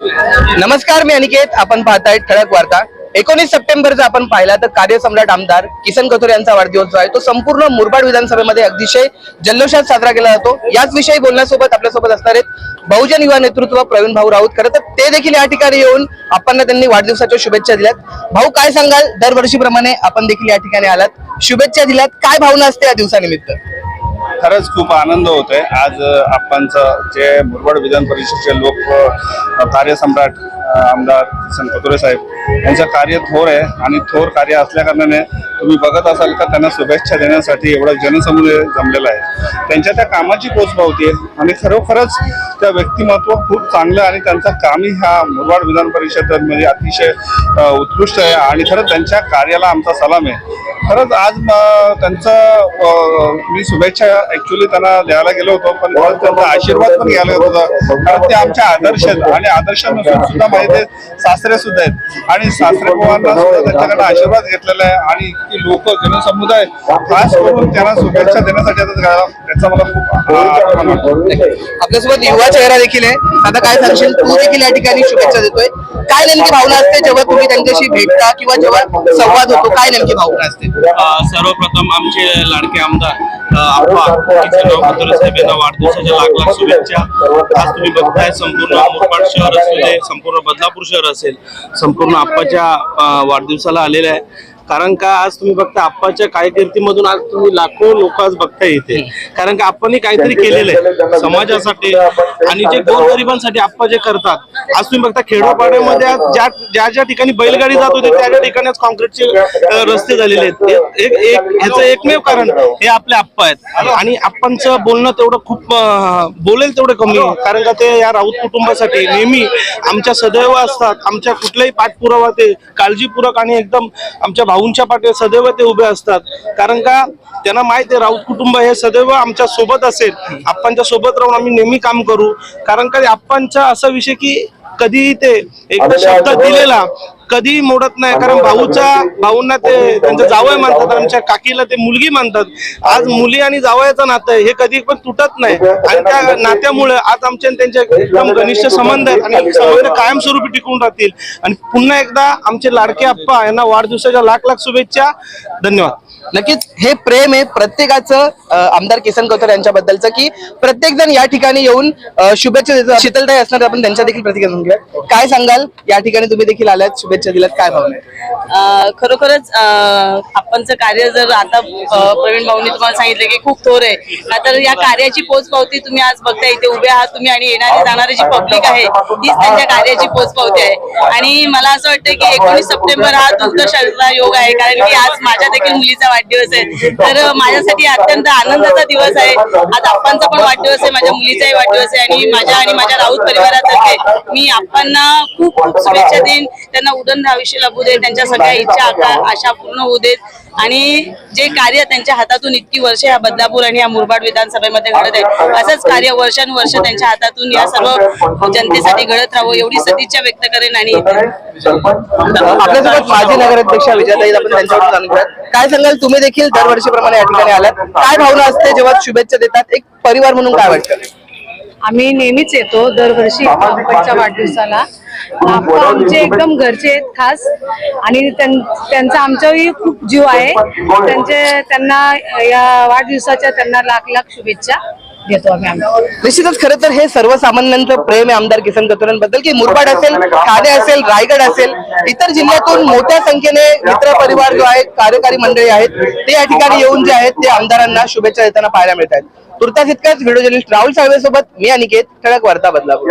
नमस्कार मी अनिकेत. आपण पाहताय ठळक वार्ता. एकोणीस सप्टेंबरचा आपण पाहिला तर कार्यसम्राट आमदार किसन कथोर यांचा वाढदिवस जो आहे तो संपूर्ण मुरबाड विधानसभेमध्ये अतिशय जल्लोषात साजरा केला जातो. याच विषयी बोलण्यासोबत आपल्यासोबत असणार आहेत बहुजन युवा नेतृत्व प्रवीण भाऊ राऊत. खरं तर ते देखील या ठिकाणी येऊन आपण त्यांनी वाढदिवसाच्या शुभेच्छा दिल्यात. भाऊ काय सांगाल? दरवर्षीप्रमाणे आपण देखील या ठिकाणी आलात. शुभेच्छा दिल्यात. काय भावना असते या दिवसानिमित्त? खरंच खूप आनंद होतोय. आज आपणचं जे मुरबाड विधान परिषदेचे लोक कार्यसम्राट आमदार किसन कतोरे साहेब यांचं कार्य थोर आहे आणि थोर कार्य असल्याकारणाने तुम्ही बघत असाल का त्यांना शुभेच्छा देण्यासाठी एवढा जनसमुदाय जमलेला आहे. त्यांच्या त्या कामाची पोचपावती आहे आणि खरोखरच त्या व्यक्तिमत्व खूप चांगलं आणि त्यांचं कामही ह्या मुरबाड विधान परिषदेमध्ये अतिशय उत्कृष्ट आहे आणि खरंच त्यांच्या कार्याला आमचा सलाम आहे. खरंच आज त्यांचं मी शुभेच्छा ऍक्च्युली त्यांना द्यायला गेलो होतो पण त्यांचा आशीर्वाद पण घ्यायला होत. होता कारण ते आमच्या आदर्श आहेत आणि आदर्श नसून सुद्धा माहिती सासरे सुद्धा आहेत. आणि सासरे पवारांना सुद्धा त्यांच्याकडे आशीर्वाद घेतलेला आहे आणि इतकी लोक जनसमुदाय खास करून त्यांना शुभेच्छा देण्यासाठी आता त्याचा मला खूप आ- अभिमान वाटतो आपल्यासोबत युवा चेहरा देखील आहे. आता काय सांगशील? तू देखील या ठिकाणी शुभेच्छा देतोय. काय नेमकी भावना असते जेव्हा तुम्ही त्यांच्याशी भेटता किंवा जेव्हा संवाद होतो? काय नेमकी भावना असते? अ, सर्वप्रथम आमचे लाडके आमदार अ, आप्पा किसनराव कतोरे साहेब यांना वाढदिवसाच्या लाख लाख शुभेच्छा. आज तुम्ही बघताय संपूर्ण मुरबाड शहर असू दे संपूर्ण बदलापूर शहर असेल संपूर्ण आप्पाच्या अ, वाढदिवसाला आलेले आहे. कारण का आज तुम्ही बघता आप्पाच्या कारकिर्दीमधून आज तुम्ही लाखो लोक आज बघता येते कारण का आप्पांनी काहीतरी केलेलं आहे समाजासाठी आणि जे गोरगरिबांसाठी आप्पा जे करतात. आज तुम्ही बघता खेडोपाड्यामध्ये ज्या ज्या ज्या ठिकाणी बैलगाडी जात होती त्या त्या ठिकाणी अ, रस्ते झालेले आहेत. एक एक ह्याचं एकमेव कारण हे आपले आप्पा आहेत. आणि आप्पांचं बोलणं तेवढं खूप बोलेल तेवढं कमी. कारण का ते या राऊत कुटुंबासाठी नेहमी आमच्या सदैव असतात. आमच्या कुठल्याही पाठपुरावा ते काळजीपूर्वक आणि एकदम आमच्या भाऊंच्या पाठी सदैव ते उभे असतात. कारण का त्यांना माहिती आहे राऊत कुटुंब हे सदैव आमच्यासोबत असेल. आप्पांच्या सोबत राहून आम्ही नेहमी काम करू. कारण का आप्पांचा असा विषय की कधी ते एकदा शब्द दिलेला कधी मोडत नाही कारण भाऊचा भाऊंना ते त्यांचं जावय मानतात आमच्या काकीला ते मुलगी मानतात आज मुली आणि जावयाचं नातं आहे हे कधी पण तुटत नाही. आणि त्या नात्यामुळे आज आमचे आणि त्यांचे एकदम घनिष्ठ संबंध आहेत आणि संबंध कायमस्वरूपी टिकून राहतील. आणि पुन्हा एकदा आमचे लाडके आप्पा यांना वाढदिवसाच्या लाख लाख शुभेच्छा. धन्यवाद. नक्कीच हे प्रेम आहे प्रत्येकाचं आमदार किसन कौतर यांच्याबद्दलचं की प्रत्येक जण या ठिकाणी येऊन शुभेच्छा देतो. शीतलताई असणार आपण त्यांच्या देखील प्रतिक्रिया घेऊया काय सांगाल? या ठिकाणी तुम्ही देखील आलात शुभेच्छा दिल्यात. काय भावना आहे खरोखरच अं, आपणचं कार्य जर आता प्रवीण भाऊनी तुम्हाला सांगितलं की खूप थोर आहे का तर या कार्याची पोचपावती तुम्ही आज बघता इथे उभे आहात तुम्ही आणि येणारी जाणारी जी पब्लिक आहे हीच त्यांच्या कार्याची पोचपावती आहे. आणि मला असं वाटतं की एकोणीस सप्टेंबर हा दुग्धशास्त्र योग आहे कारण की आज माझ्या देखील मुलीचा वाढदिवस आहे. तर माझ्यासाठी अत्यंत आनंदाचा दिवस आहे. आज आप्पांचा पण वाढदिवस आहे माझ्या मुलीचाही वाढदिवस आहे आणि माझ्या आणि माझ्या राऊत परिवारातर्फे मी आप्पांना खूप खूप शुभेच्छा देईन. त्यांना उदंड आयुष्य लाभू दे त्यांच्या सगळ्या इच्छा आशा पूर्ण होऊ देत. आणि जे कार्य त्यांच्या हातातून इतकी वर्ष ह्या बदलापूर आणि या मुरबाड विधानसभेमध्ये घडत आहे असंच कार्य वर्षानुवर्ष त्यांच्या हातातून या सर्व जनतेसाठी घडत राहावं एवढी सदिच्छा व्यक्त करेन आणि आपल्यासोबत माजी नगराध्यक्षा विजयाताई आपण त्यांच्याकडून जाणून काय सांगाल? तुम्ही देखील दरवर्षीप्रमाणे या ठिकाणी आलात. काय भावना असते जेव्हा शुभेच्छा देतात? एक परिवार म्हणून काय वाटतं? आम्ही नेहमीच येतो दरवर्षी वाढदिवसाला. आमचे एकदम घरचे आहेत खास. आणि त्यां- त्यांचा आमच्याही खूप जीव आहे. त्यांचे त्यांना या वाढदिवसाच्या त्यांना लाख लाख शुभेच्छा देतो आम्ही निश्चितच खरं तर हे सर्वसामान्यांचं प्रेम आहे आमदार किसन कतोरेंबद्दल की मुरबाड असेल ठाणे असेल रायगड असेल इतर जिल्ह्यातून मोठ्या संख्येने मित्र परिवार जो आहे कार्यकारी मंडळी आहेत ते या ठिकाणी येऊन जे आहेत ते आमदारांना शुभेच्छा देताना पाहायला मिळत आहेत तुर्तास इतकाच व्हिडिओ जर्नलिस्ट राहुल साळवे सोबत मी अनिकेत ठळक वार्ता बदलापूर